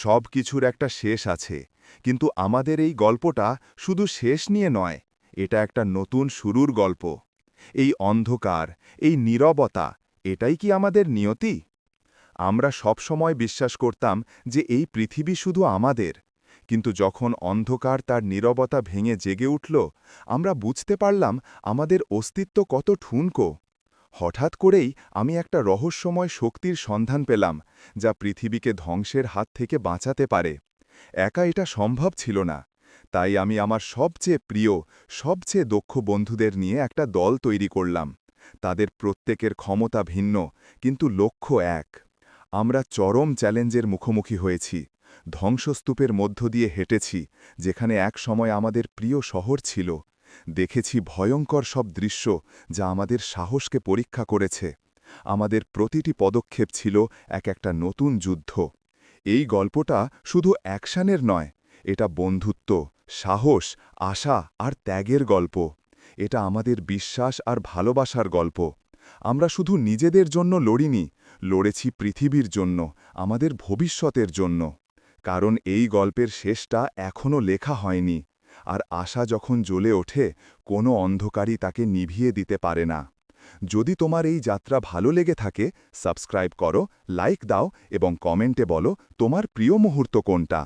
সব কিছুর একটা শেষ আছে। কিন্তু আমাদের এই গল্পটা শুধু শেষ নিয়ে নয়, এটা একটা নতুন শুরুর গল্প। এই অন্ধকার, এই নীরবতা, এটাই কি আমাদের নিয়তি? আমরা সবসময় বিশ্বাস করতাম যে এই পৃথিবী শুধু আমাদের, কিন্তু যখন অন্ধকার তার নীরবতা ভেঙে জেগে উঠল, আমরা বুঝতে পারলাম আমাদের অস্তিত্ব কত ঠুনকো। হঠাৎ করেই আমি একটা রহস্যময় শক্তির সন্ধান পেলাম, যা পৃথিবীকে ধ্বংসের হাত থেকে বাঁচাতে পারে। একা এটা সম্ভব ছিল না। তাই আমি আমার সবচেয়ে প্রিয়, সবচেয়ে দক্ষ বন্ধুদের নিয়ে একটা দল তৈরি করলাম। তাদের প্রত্যেকের ক্ষমতা ভিন্ন, কিন্তু লক্ষ্য এক। আমরা চরম চ্যালেঞ্জের মুখোমুখি হয়েছি। ধ্বংসস্তূপের মধ্য দিয়ে হেঁটেছি, যেখানে এক সময় আমাদের প্রিয় শহর ছিল। দেখেছি ভয়ঙ্কর সব দৃশ্য যা আমাদের সাহসকে পরীক্ষা করেছে। আমাদের প্রতিটি পদক্ষেপ ছিল এক একটা নতুন যুদ্ধ। এই গল্পটা শুধু অ্যাকশানের নয়, এটা বন্ধুত্ব, সাহস, আশা আর ত্যাগের গল্প। এটা আমাদের বিশ্বাস আর ভালোবাসার গল্প। আমরা শুধু নিজেদের জন্য লড়িনি, লড়েছি পৃথিবীর জন্য, আমাদের ভবিষ্যতের জন্য। কারণ এই গল্পের শেষটা এখনও লেখা হয়নি। আর আশা যখন জ্বলে ওঠে, কোনো অন্ধকারই তাকে নিভিয়ে দিতে পারে না। যদি তোমার এই যাত্রা ভালো লেগে থাকে, সাবস্ক্রাইব করো, লাইক দাও এবং কমেন্টে বলো তোমার প্রিয় মুহূর্ত কোনটা।